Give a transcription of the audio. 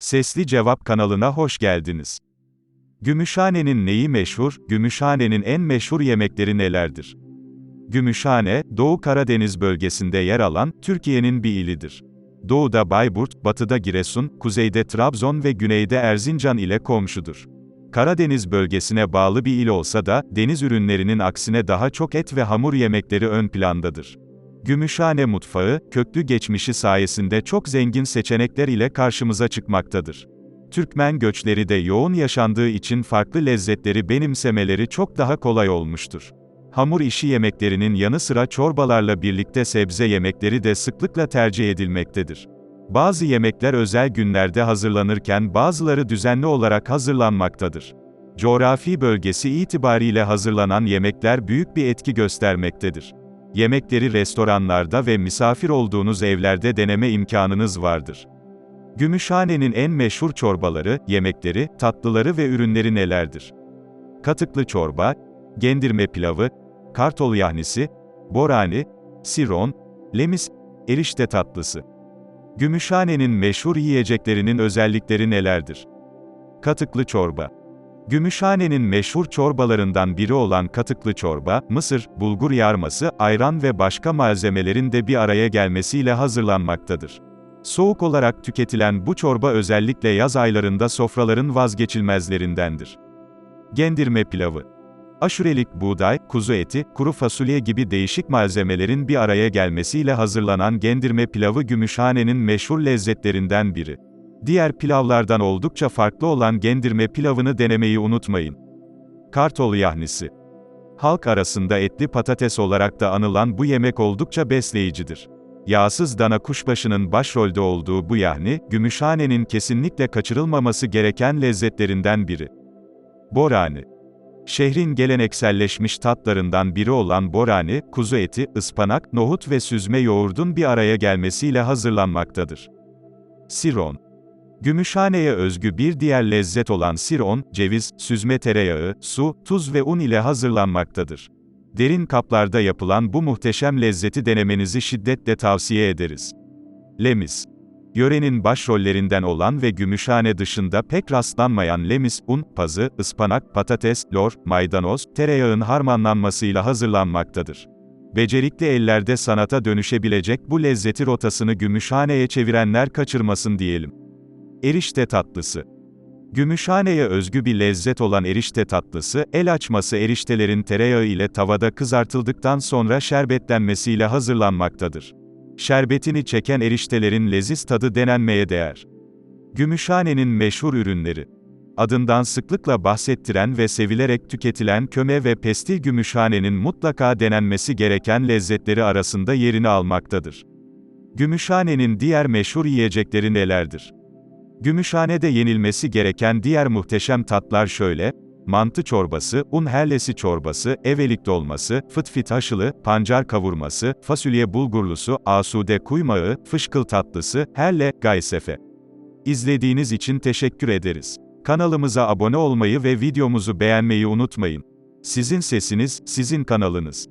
Sesli Cevap kanalına hoş geldiniz. Gümüşhane'nin neyi meşhur, Gümüşhane'nin en meşhur yemekleri nelerdir? Gümüşhane, Doğu Karadeniz bölgesinde yer alan, Türkiye'nin bir ilidir. Doğuda Bayburt, batıda Giresun, kuzeyde Trabzon ve güneyde Erzincan ile komşudur. Karadeniz bölgesine bağlı bir il olsa da, deniz ürünlerinin aksine daha çok et ve hamur yemekleri ön plandadır. Gümüşhane mutfağı, köklü geçmişi sayesinde çok zengin seçenekler ile karşımıza çıkmaktadır. Türkmen göçleri de yoğun yaşandığı için farklı lezzetleri benimsemeleri çok daha kolay olmuştur. Hamur işi yemeklerinin yanı sıra çorbalarla birlikte sebze yemekleri de sıklıkla tercih edilmektedir. Bazı yemekler özel günlerde hazırlanırken bazıları düzenli olarak hazırlanmaktadır. Coğrafi bölgesi itibariyle hazırlanan yemekler büyük bir etki göstermektedir. Yemekleri restoranlarda ve misafir olduğunuz evlerde deneme imkanınız vardır. Gümüşhane'nin en meşhur çorbaları, yemekleri, tatlıları ve ürünleri nelerdir? Katıklı çorba, gendirme pilavı, kartol yahnisi, borani, siron, lemis, erişte tatlısı. Gümüşhane'nin meşhur yiyeceklerinin özellikleri nelerdir? Katıklı çorba. Gümüşhane'nin meşhur çorbalarından biri olan katıklı çorba, mısır, bulgur yarması, ayran ve başka malzemelerin de bir araya gelmesiyle hazırlanmaktadır. Soğuk olarak tüketilen bu çorba özellikle yaz aylarında sofraların vazgeçilmezlerindendir. Gendirme pilavı. Aşurelik buğday, kuzu eti, kuru fasulye gibi değişik malzemelerin bir araya gelmesiyle hazırlanan gendirme pilavı Gümüşhane'nin meşhur lezzetlerinden biri. Diğer pilavlardan oldukça farklı olan gendirme pilavını denemeyi unutmayın. Kartol yahnisi. Halk arasında etli patates olarak da anılan bu yemek oldukça besleyicidir. Yağsız dana kuşbaşının başrolde olduğu bu yahni, Gümüşhane'nin kesinlikle kaçırılmaması gereken lezzetlerinden biri. Borani. Şehrin gelenekselleşmiş tatlarından biri olan borani, kuzu eti, ıspanak, nohut ve süzme yoğurdun bir araya gelmesiyle hazırlanmaktadır. Siron. Gümüşhane'ye özgü bir diğer lezzet olan siron, ceviz, süzme tereyağı, su, tuz ve un ile hazırlanmaktadır. Derin kaplarda yapılan bu muhteşem lezzeti denemenizi şiddetle tavsiye ederiz. Lemis. Yörenin başrollerinden olan ve Gümüşhane dışında pek rastlanmayan lemis, un, pazı, ıspanak, patates, lor, maydanoz, tereyağın harmanlanmasıyla hazırlanmaktadır. Becerikli ellerde sanata dönüşebilecek bu lezzeti rotasını Gümüşhane'ye çevirenler kaçırmasın diyelim. Erişte tatlısı. Gümüşhane'ye özgü bir lezzet olan erişte tatlısı, el açması eriştelerin tereyağı ile tavada kızartıldıktan sonra şerbetlenmesiyle hazırlanmaktadır. Şerbetini çeken eriştelerin leziz tadı denenmeye değer. Gümüşhane'nin meşhur ürünleri. Adından sıklıkla bahsettiren ve sevilerek tüketilen köme ve pestil Gümüşhane'nin mutlaka denenmesi gereken lezzetleri arasında yerini almaktadır. Gümüşhane'nin diğer meşhur yiyecekleri nelerdir? Gümüşhane'de yenilmesi gereken diğer muhteşem tatlar şöyle, mantı çorbası, un herlesi çorbası, evelik dolması, fıt fit haşılı, pancar kavurması, fasulye bulgurlusu, asude kuymağı, fışkıl tatlısı, herle, gaysefe. İzlediğiniz için teşekkür ederiz. Kanalımıza abone olmayı ve videomuzu beğenmeyi unutmayın. Sizin sesiniz, sizin kanalınız.